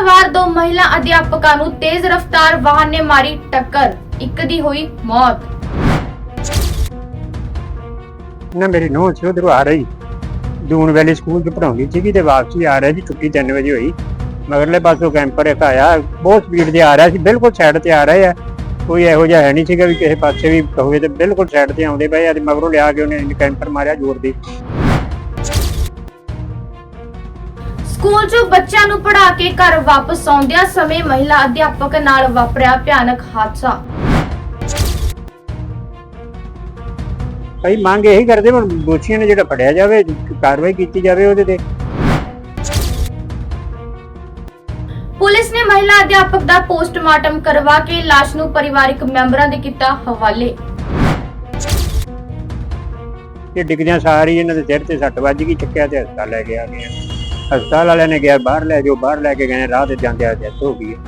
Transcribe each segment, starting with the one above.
ਸਵਾਰ ਦੋ ਮਹਿਲਾ ਅਧਿਆਪਕਾਂ ਨੂੰ ਤੇਜ਼ ਰਫ਼ਤਾਰ ਵਾਹਨ ਨੇ ਮਾਰੀ ਟੱਕਰ। ਇੱਕ ਦੀ ਹੋਈ ਮੌਤ। ਨਾ, ਮੇਰੀ ਨੂੰਹ ਸੀ ਉਧਰੋਂ ਆ ਰਹੀ। ਦੂਨ ਵੈਲੀ ਸਕੂਲ ਚ ਪੜਾਉਂਦੀ ਸੀਗੀ ਤੇ ਵਾਪਸੀ ਆ ਰਹੀ ਸੀ, ਛੁੱਟੀ 3 ਵਜੇ ਹੋਈ। ਮਗਰਲੇ ਪਾਸੋਂ ਕੈਂਪਰ ਇੱਕ ਆਇਆ, ਬਹੁਤ ਸਪੀਡ ਤੇ ਆ ਰਿਹਾ ਸੀ, ਬਿਲਕੁਲ ਸਾਈਡ ਤੇ ਆ ਰਹੇ ਆ। ਕੋਈ ਇਹੋ ਜਿਹਾ ਹੈ ਨਹੀਂ ਸੀਗਾ ਵੀ ਕਿਸੇ ਪਾਸੇ ਵੀ ਹੋਵੇ ਤੇ ਬਿਲਕੁਲ ਸਾਈਡ ਤੇ ਆਉਂਦੇ ਪਏ ਆ ਤੇ ਮਗਰੋਂ ਲਿਆ ਕੇ ਉਹਨੇ ਕੈਂਪਰ ਮਾਰਿਆ ਜ਼ੋਰ ਦੀ। ਸਕੂਲ 'ਚੋਂ ਬੱਚਿਆਂ ਨੂੰ ਪੜ੍ਹਾ ਕੇ ਘਰ ਵਾਪਸ ਆਉਂਦਿਆਂ ਸਮੇਂ ਮਹਿਲਾ ਅਧਿਆਪਕ ਨਾਲ ਵਾਪਰਿਆ ਭਿਆਨਕ ਹਾਦਸਾ। ਕਈ ਮੰਗ ਇਹੀ ਕਰਦੇ ਹੁਣ ਦੋਸ਼ੀਆਂ ਨੇ ਜਿਹੜਾ ਫੜਿਆ ਜਾਵੇ ਕਾਰਵਾਈ ਕੀਤੀ ਜਾਵੇ ਉਹਦੇ ਤੇ। ਪੁਲਿਸ ਨੇ ਮਹਿਲਾ ਅਧਿਆਪਕ ਦਾ ਪੋਸਟਮਾਰਟਮ ਕਰਵਾ ਕੇ ਲਾਸ਼ ਨੂੰ ਪਰਿਵਾਰਕ ਮੈਂਬਰਾਂ ਦੇ ਕੀਤਾ ਹਵਾਲੇ। ਇਹ ਡਿੱਗਦਿਆਂ ਸਾਰੀ ਇਹਨਾਂ ਦੇ ਸਿਰ ਤੇ ਸੱਟ ਵੱਜ ਗਈ ਚੱਕਿਆ ਤੇ ਹਸਪਤਾਲ ਲੈ ਕੇ ਆ ਗਏ ਆ। ਹਸਪਤਾਲ ਵਾਲਿਆਂ ਨੇ ਕਿਹਾ ਬਾਹਰ ਲੈ ਜਾਓ ਬਾਹਰ ਲੈ ਕੇ ਗਏ ਰਾਹ ਤੇ ਜਾਂਦਿਆਂ ਡੈਥ ਹੋ ਗਈ ਹੈ।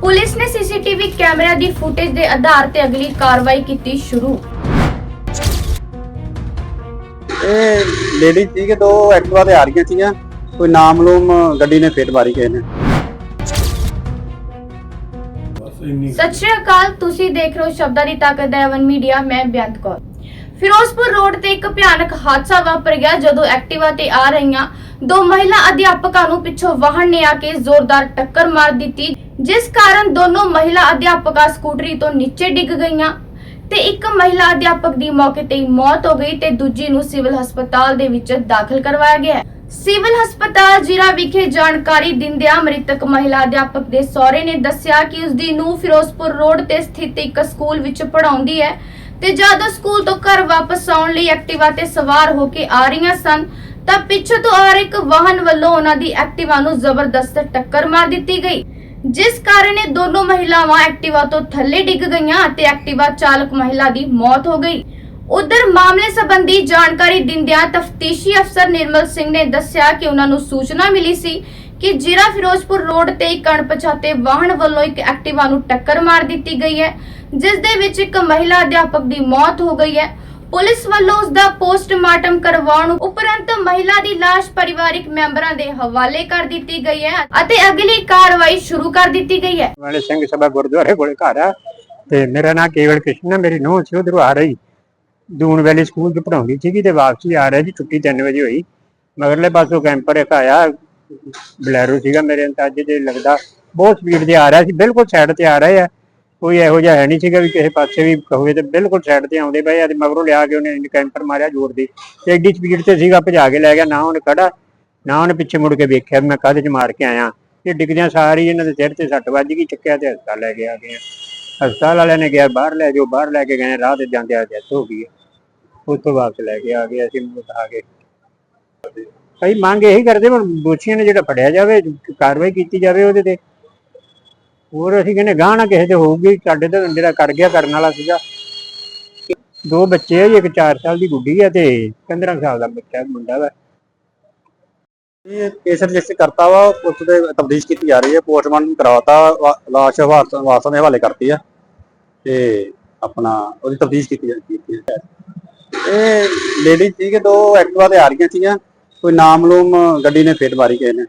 ਪੁਲਿਸ ਨੇ ਸੀਸੀਟੀਵੀ ਕੈਮਰਿਆਂ ਦੀ ਫੁਟੇਜ ਦੇ ਆਧਾਰ ਤੇ ਅਗਲੀ ਕਾਰਵਾਈ ਕੀਤੀ ਸ਼ੁਰੂ। ਇਹ ਲੇਡੀ ਸੀ ਕਿ ਦੋ ਐਕਟਿਵਾ ਤੇ ਆ ਰਹੀਆਂ ਸੀਗੀਆਂ ਕੋਈ ਨਾਮਲੂਮ ਗੱਡੀ ਨੇ ਫੇਟ ਮਾਰੀ ਕਿਸੇ ਨੇ। ਸਤਿ ਸ਼੍ਰੀ ਅਕਾਲ ਤੁਸੀਂ ਦੇਖ ਰਹੇ ਹੋ ਸ਼ਬਦਾਂ ਦੀ ਤਾਕਤ ਦਾ ਐਵਨ ਮੀਡੀਆ ਮੈਂ ਬੇਅੰਤ ਕੌਰ। ਫਿਰੋਜ਼ਪੁਰ ਰੋਡ ਤੇ ਇੱਕ ਭਿਆਨਕ ਹਾਦਸਾ ਵਾਪਰ ਗਿਆ ਜਦੋਂ ਐਕਟਿਵਾ ਤੇ ਆ ਰਹੀਆਂ ਦੋ ਮਹਿਲਾ ਅਧਿਆਪਕਾਂ ਨੂੰ ਪਿੱਛੋਂ ਵਾਹਨ ਨੇ ਆ ਕੇ ਜ਼ੋਰਦਾਰ ਟੱਕਰ ਮਾਰ ਦਿੱਤੀ, ਜਿਸ ਕਾਰਨ ਦੋਨੋਂ ਮਹਿਲਾ ਅਧਿਆਪਕਾਂ ਸਕੂਟਰੀ ਤੋਂ ਨੀਚੇ ਡਿੱਗ ਗਈਆਂ ਤੇ ਇੱਕ ਮਹਿਲਾ ਅਧਿਆਪਕ ਦੀ ਮੌਕੇ ਤੇ ਹੀ ਮੌਤ ਹੋ ਗਈ ਤੇ ਦੂਜੀ ਨੂੰ ਸਿਵਲ ਹਸਪਤਾਲ ਦੇ ਵਿੱਚ ਦਾਖਲ ਕਰਵਾਇਆ ਗਿਆ ਹੈ। ਸਿਵਲ ਹਸਪਤਾਲ ਜ਼ਿਲ੍ਹਾ ਵਿਖੇ ਜਾਣਕਾਰੀ ਦਿੰਦਿਆਂ ਮ੍ਰਿਤਕ ਮਹਿਲਾ ਅਧਿਆਪਕ ਦੇ ਸਹੁਰੇ ਨੇ ਦੱਸਿਆ ਕਿ ਉਸ ਦੀ ਨੂੰ ਫਿਰੋਜ਼ਪੁਰ ਰੋਡ ਤੇ ਸਥਿਤ ਇੱਕ ਸਕੂਲ ਵਿੱਚ ਪੜ੍ਹਾਉਂਦੀ ਹੈ ਤੇ ਜਦੋਂ ਸਕੂਲ ਤੋਂ ਘਰ ਵਾਪਸ ਆਉਣ ਲਈ ਐਕਟਿਵਾ ਤੇ ਸਵਾਰ ਹੋ ਕੇ ਆ ਰਹੀਆਂ ਸਨ, ਤਾਂ ਪਿੱਛੇ ਤੋਂ ਆ ਰਹੇ ਇੱਕ ਵਾਹਨ ਵੱਲੋਂ ਉਹਨਾਂ ਦੀ ਐਕਟਿਵਾ ਨੂੰ ਜ਼ਬਰਦਸਤ ਟੱਕਰ ਮਾਰ ਦਿੱਤੀ ਗਈ, ਜਿਸ ਕਾਰਨ ਇਹ ਦੋਨੋਂ ਮਹਿਲਾਵਾਂ ਐਕਟਿਵਾ ਤੋਂ ਥੱਲੇ ਡਿੱਗ ਗਈਆਂ ਅਤੇ ਐਕਟਿਵਾ ਚਾਲਕ ਮਹਿਲਾ ਦੀ ਮੌਤ ਹੋ ਗਈ। ਉਧਰ ਮਾਮਲੇ ਸੰਬੰਧੀ ਜਾਣਕਾਰੀ ਦਿੰਦਿਆਂ ਤਫਤੀਸ਼ੀ ਅਫਸਰ ਨਿਰਮਲ ਸਿੰਘ ਨੇ ਦੱਸਿਆ ਕਿ ਉਹਨਾਂ ਨੂੰ ਸੂਚਨਾ ਮਿਲੀ ਸੀ ਕਿ ਜ਼ਿਲ੍ਹਾ ਫਿਰੋਜ਼ਪੁਰ ਰੋਡ ਤੇ ਇੱਕ ਅਣਪਛਾਤੇ ਵਾਹਨ ਵੱਲੋਂ ਇੱਕ ਐਕਟਿਵਾ ਨੂੰ ਟੱਕਰ ਮਾਰ ਦਿੱਤੀ ਗਈ ਹੈ, ਜਿਸ ਦੇ ਵਿੱਚ ਇੱਕ ਮਹਿਲਾ ਅਧਿਆਪਕ ਦੀ ਮੌਤ ਹੋ ਗਈ ਹੈ। ਪੁਲਿਸ ਵੱਲੋਂ ਉਸ ਦਾ ਪੋਸਟਮਾਰਟਮ ਕਰਵਾਉਣ ਉਪਰੰਤ ਮਹਿਲਾ ਦੀ ਲਾਸ਼ ਪਰਿਵਾਰਿਕ ਮੈਂਬਰਾਂ ਦੇ ਹਵਾਲੇ ਕਰ ਦਿੱਤੀ ਗਈ ਹੈ ਅਤੇ ਅਗਲੀ ਕਾਰਵਾਈ ਸ਼ੁਰੂ ਕਰ ਦਿੱਤੀ ਗਈ ਹੈ। ਵਾਲੇ ਸਿੰਘ ਸਭਾ ਗੁਰਦੁਆਰੇ ਕੋਲੇ ਘਰ ਆ ਤੇ ਮੇਰਾ ਨਾਮ ਕੇਵਲ ਕ੍ਰਿਸ਼ਨ ਹੈ, ਮੇਰੀ ਨੂੰਹ ਸੀ, ਉਧਰੋਂ ਆ ਰਹੀ। ਦੂਨ ਵੈਲੀ ਸਕੂਲ ਚ ਪੜਾਉਂਦੀ ਸੀਗੀ ਤੇ ਵਾਪਸੀ ਆ ਰਹੀ ਸੀ ਛੁੱਟੀ 3 ਵਜੇ ਹੋਈ। ਮਗਰਲੇ ਪਾਸੋਂ ਕੈਂਪਰ ਇੱਕ ਆਇਆ ਬਲੈਰੋ ਸੀਗਾ ਮੇਰੇ ਅੰਦਾਜ਼ੇ ਤੇ ਲੱਗਦਾ, ਬਹੁਤ ਸਪੀਡ ਤੇ ਆ ਰਿਹਾ ਸੀ, ਬਿਲਕੁਲ ਸਾਈਡ ਤੇ ਆ ਰਹੇ ਆ ਕੋਈ ਇਹੋ ਜਿਹਾ ਹੈ ਨਹੀਂ ਸੀਗਾ ਵੀ ਕਿਸੇ ਪਾਸੇ ਵੀ ਹੋਵੇ ਤੇ ਬਿਲਕੁਲ ਸਾਈਡ ਤੇ ਆਉਂਦੇ ਪਏ ਆ ਤੇ ਮਗਰੋਂ ਲਿਆ ਕੇ ਉਹਨੇ ਕੈਂਪਰ ਮਾਰਿਆ ਜ਼ੋਰ ਦੀ ਤੇ ਐਡੀ ਸਪੀਡ ਤੇ ਸੀਗਾ, ਭਜਾ ਕੇ ਲੈ ਗਿਆ, ਨਾ ਉਹਨੇ ਖੜਾ, ਨਾ ਉਹਨੇ ਪਿੱਛੇ ਮੁੜ ਕੇ ਵੇਖਿਆ ਮੈਂ ਕਾਹਦੇ ਚ ਮਾਰ ਕੇ ਆਇਆ ਇਹ ਡਿੱਗਦਿਆਂ ਸਾਰੀ ਇਹਨਾਂ ਦੇ ਸਿਰ ਤੇ ਸੱਟ ਵੱਜ ਗਈ, ਚੱਕਿਆ ਤੇ ਹਸਪਤਾਲ ਲੈ ਕੇ ਆ ਗਏ ਆ। ਹਸਪਤਾਲ ਵਾਲਿਆਂ ਨੇ ਕਿਹਾ, ਬਾਹਰ ਲੈ ਜਾਓ, ਬਾਹਰ ਲੈ ਕੇ ਗਏ ਰਾਹ ਤੇ ਜਾਂਦੇ ਆ ਡੈਥ ਹੋ ਗਈ ਹੈ। ਉਸ ਤੋਂ ਵਾਪਸ ਲੈ ਕੇ ਆ ਗਏ, ਅਸੀਂ ਆ ਕੇ ਕਈ ਮੰਗ ਇਹੀ ਕਰਦੇ ਹੁਣ ਦੋਸ਼ੀਆਂ ਨੇ ਜਿਹੜਾ ਫੜਿਆ ਜਾਵੇ, ਕਾਰਵਾਈ ਕੀਤੀ ਜਾਵੇ ਉਹਦੇ ਤੇ। ਹੋਰ ਅਸੀਂ ਕਹਿੰਦੇ ਗਾਹ ਨਾ ਕਿਸੇ ਤੇ ਹੋਊਗੀ, ਸਾਡੇ ਤਾਂ ਜਿਹੜਾ ਕਰ ਗਿਆ, ਕਰਨ ਵਾਲਾ ਸੀਗਾ। ਦੋ ਬੱਚੇ ਆ ਜੀ, ਇੱਕ 4 ਸਾਲ ਦੀ ਗੁੱਡੀ ਆ ਤੇ 15 ਸਾਲ ਦਾ ਬੱਚਾ, ਮੁੰਡਾ ਵਾ। ਇਹ ਕੇਸ ਰਜਿਸਟਰ ਕਰਤਾ ਵਾ ਉਸ ਦੇ ਤਬਦੀਸ਼ ਕੀਤੀ ਜਾ ਰਹੀ ਹੈ, ਪੋਸਟਮਾਰਟਮ ਕਰਵਾਤਾ ਵਾ- ਲਾਸ਼ ਵਾਰਸਾਂ ਦੇ ਹਵਾਲੇ ਕਰਤੀ ਆ। ਤੇ ਆਪਣਾ ਉਹਦੀ ਤਬਦੀਸ਼ ਕੀਤੀ ਜਾ ਕੀਤੀ ਹੈ ਇਹ ਲੇਡੀ ਸੀ ਕਿ ਦੋ ਐਕਟਿਵਾ ਤੇ ਆ ਰਹੀਆਂ ਸੀਗੀਆਂ। ਕੋਈ ਨਾਮਲੂਮ ਗੱਡੀ ਨੇ ਫੇਟ ਮਾਰੀ ਕਿਸੇ ਨੇ।